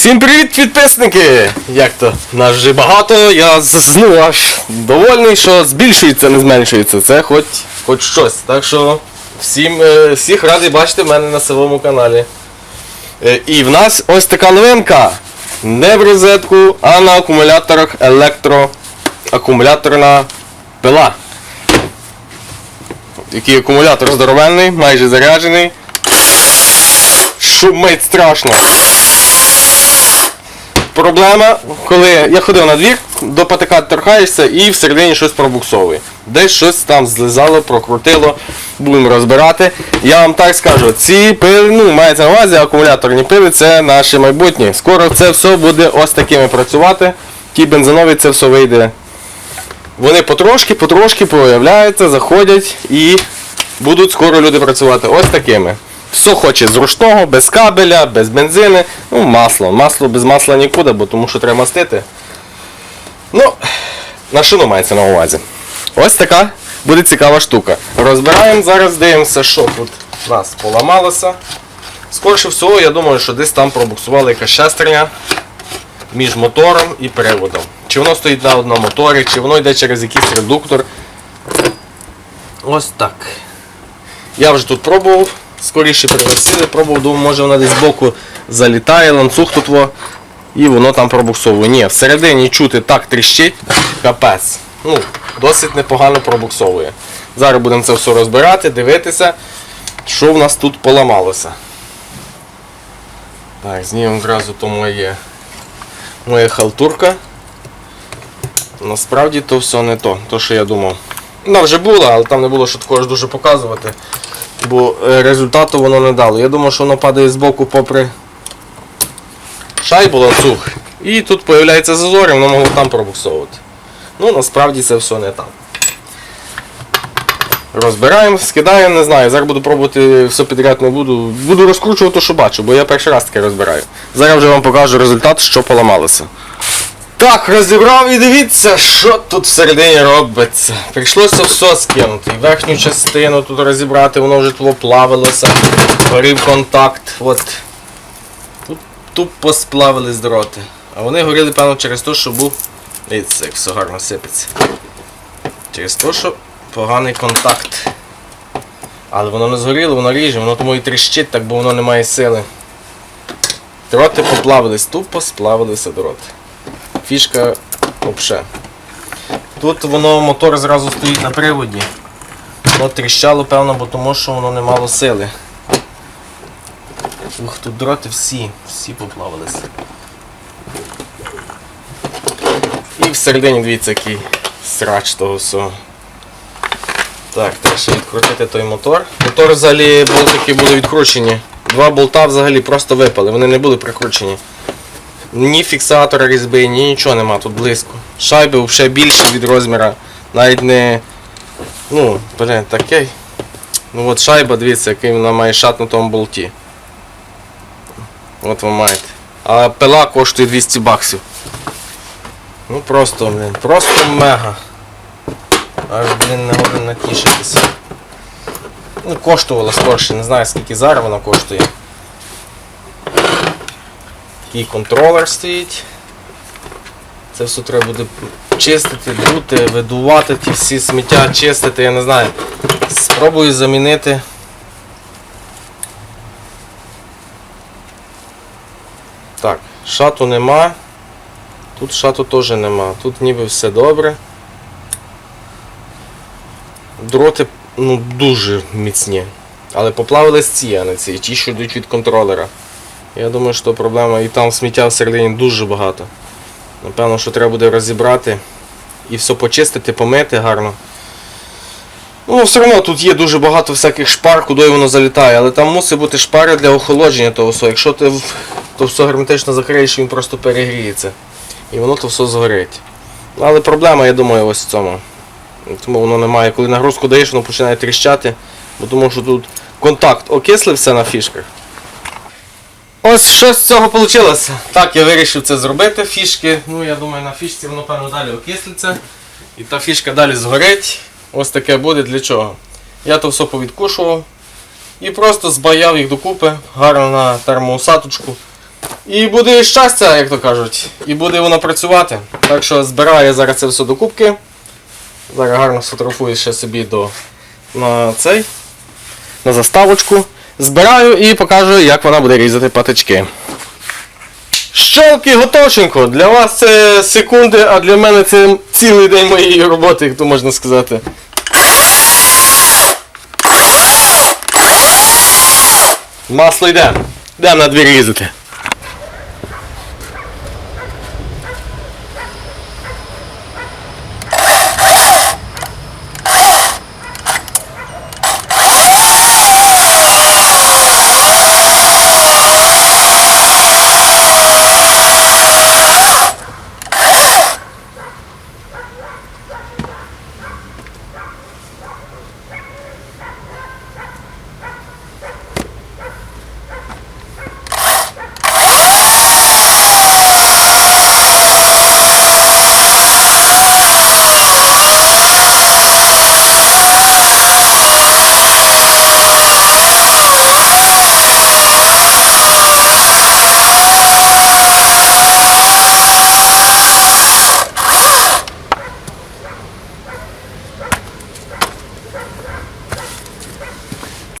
Всім привіт, підписники! Як то? Нас вже багато, я ну, аж довольний, що збільшується, не зменшується. Це хоч, хоч щось. Так що всім, е, всіх радий бачити мене на своєму каналі. Е, і в нас ось така новинка. Не в розетку, а на акумуляторах електроакумуляторна пила. Який акумулятор здоровенний, майже заряджений. Шумить страшно. Проблема, коли я ходив на двір, до патика торкаєшся і всередині щось пробуксовує. Десь щось там злизало, прокрутило, будемо розбирати. Я вам так скажу, ці пили, ну, мається на увазі, акумуляторні пили це наше майбутнє. Скоро це все буде ось такими працювати. Ті бензинові це все вийде. Вони потрошки, потрошки появляються, заходять і будуть скоро люди працювати ось такими. Все хоче з ручного, без кабеля, без бензини, ну масло. Масло без масла нікуди, бо тому що треба мастити. Ну, на шину мається на увазі. Ось така буде цікава штука. Розбираємо зараз, дивимося, що тут у нас поламалося. Скорше всього, я думаю, що десь там пробуксувала якась шестерня між мотором і приводом. Чи воно стоїть на одному моторі, чи воно йде через якийсь редуктор. Ось так. Я вже тут пробував, скоріше перевесили, пробував, думав, може вона десь збоку залітає, ланцюг тут во, і воно там пробуксовує. Ні, всередині чути так тріщить, капець. Ну, досить непогано пробуксовує. Зараз будемо це все розбирати, дивитися, що в нас тут поламалося. Так, знімемо зразу то моє, моя халтурка. Насправді то все не то, то що я думав. Вона вже була, але там не було що такого ж дуже показувати. Бо е, результату воно не дало. Я думав, що воно падає з боку попри шайбу ланцюг. І тут з'являється зазор, і воно могло там пробуксовувати. Ну, насправді це все не так. Розбираємо, скидаємо, не знаю. Зараз буду пробувати все підряд не буду. Буду розкручувати, що бачу, бо я перший раз таке розбираю. Зараз вже вам покажу результат, що поламалося. Так, розібрав і дивіться, що тут всередині робиться. Прийшлося все скинути. Верхню частину тут розібрати, воно вже тут плавилося. Горів контакт. От. Тут тупо сплавились дроти. А вони горіли, певно, через те, що був. Дивіться, як все гарно сипеться. Через те, що поганий контакт. Але воно не згоріло, воно ріже, воно тому і тріщить, так бо воно не має сили. Дроти поплавились, тупо сплавилися дроти фішка взагалі. Тут воно мотор зразу стоїть на приводі. Воно тріщало, певно, бо тому що воно не мало сили. Ух, тут дроти всі, всі поплавилися. І всередині, дивіться, який срач того всього. Так, треба ще відкрутити той мотор. Мотор взагалі болтики були відкручені. Два болта взагалі просто випали, вони не були прикручені. Ні фіксатора різьби, ні нічого нема тут близько. Шайби ще більші від розміра. Навіть не. Ну, блин, таке. Ну от шайба, дивіться, який вона має шат на тому болті. От ви маєте. А пила коштує 200 баксів. Ну просто, блин, просто мега. Аж, блін, не годин натішитися. Ну, коштувала скорше, не знаю скільки зараз вона коштує. Такий контролер стоїть. Це все треба буде чистити, дути, видувати ті всі сміття, чистити, я не знаю. Спробую замінити. Так, шату нема. Тут шату теж нема. Тут ніби все добре. Дроти ну, дуже міцні. Але поплавились ці, а не ці, ті, що йдуть від контролера. Я думаю, що проблема і там сміття всередині дуже багато. Напевно, що треба буде розібрати і все почистити, помити гарно. Ну, все одно тут є дуже багато всяких шпар, куди воно залітає, але там мусить бути шпари для охолодження того всього. Якщо ти то все герметично закриєш, він просто перегріється. І воно то все згорить. Але проблема, я думаю, ось в цьому. Тому воно немає. Коли нагрузку даєш, воно починає тріщати, бо тому що тут контакт окислився на фішках. Ось що з цього вийшло. Так, я вирішив це зробити. Фішки, ну я думаю, на фішці воно певно далі окислиться. І та фішка далі згорить. Ось таке буде для чого. Я то все повідкушував і просто збаяв їх докупи, гарно на термоусаточку. І буде щастя, як то кажуть, і буде воно працювати. Так що збираю зараз це все докупки. Зараз гарно сфотографую ще собі до на цей, на заставочку. Збираю і покажу, як вона буде різати патички. Щолки готовченко! Для вас це секунди, а для мене це цілий день моєї роботи, як то можна сказати. Масло йде. Йдемо на двір різати.